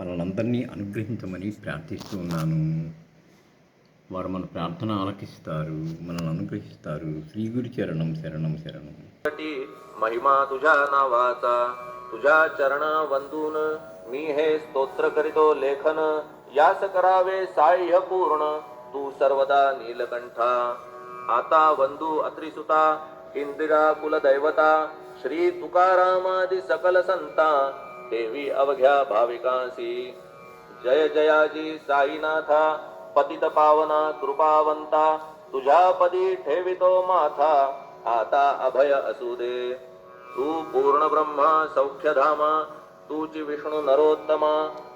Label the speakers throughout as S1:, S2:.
S1: మనల్నందరినీ అనుగ్రహించమని ప్రార్థిస్తూ ఉన్నాను వారు మన ప్రార్థన ఆలకిస్తారు మనల్ని అనుగ్రహిస్తారు శ్రీ గురు చరణం శరణం శరణం
S2: साठी महिमा तुझ्या नावाचा तुझ्या चरण वंदून मी हे स्तोत्र करीतो लेखन यास करावे साह्य पूर्ण तू सर्वदा नीलकंठा आता वंदू अत्रिसुता इंदिरा कुलदैवता श्री तुकारामादि सकल संता देवी अवघ्या भाविकांसी जय जयाजी साईनाथा पतित पावना कृपावंता तुझ्या पदी ठेवितो माथा. आता अभय असू दे. तू पूर्ण ब्रह्मा सौख्यधामा तूची विष्णू नरोत्तमा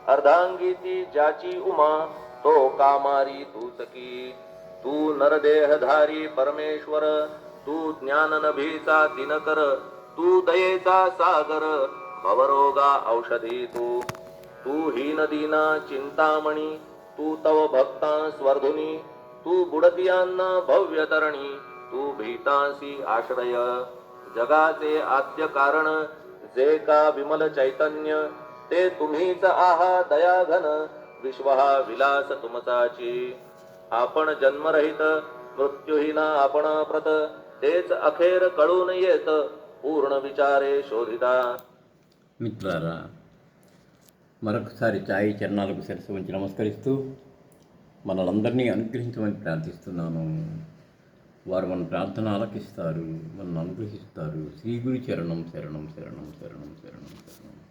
S2: अर्धांगी ती ज्याची उमा तो कामारी तू सकी तू नरदेहधारी परमेश्वर तू ज्ञान नभीचा दिनकर तू दयेचा सागर भवरोगा औषधी तू. तू हीन दीना चिंतामणी तू तव भक्ता स्वर्धुनी तू बुडतियांना भव्य तरणी तू भीतासी आश्रय. जगाचे आद्य कारण जे का विमल चैतन्य ते तुम्हीच आहा दयाघन विश्व हा विलास तुमचाची. आपण जन्मरहित मृत्यूहीना आपण प्रत तेच अखेर कळून येत पूर्ण विचारे शोधिता.
S1: మిత్రులారా మరొకసారి చాయి చరణాలకు శిరస్సు ఉంచి నమస్కరిస్తూ మనలందరినీ అనుగ్రహించమని ప్రార్థిస్తున్నాను. వారు మన ప్రార్థన ఆలకిస్తారు మనల్ని అనుగ్రహిస్తారు. శ్రీ గురు చరణం శరణం శరణం శరణం శరణం శరణం.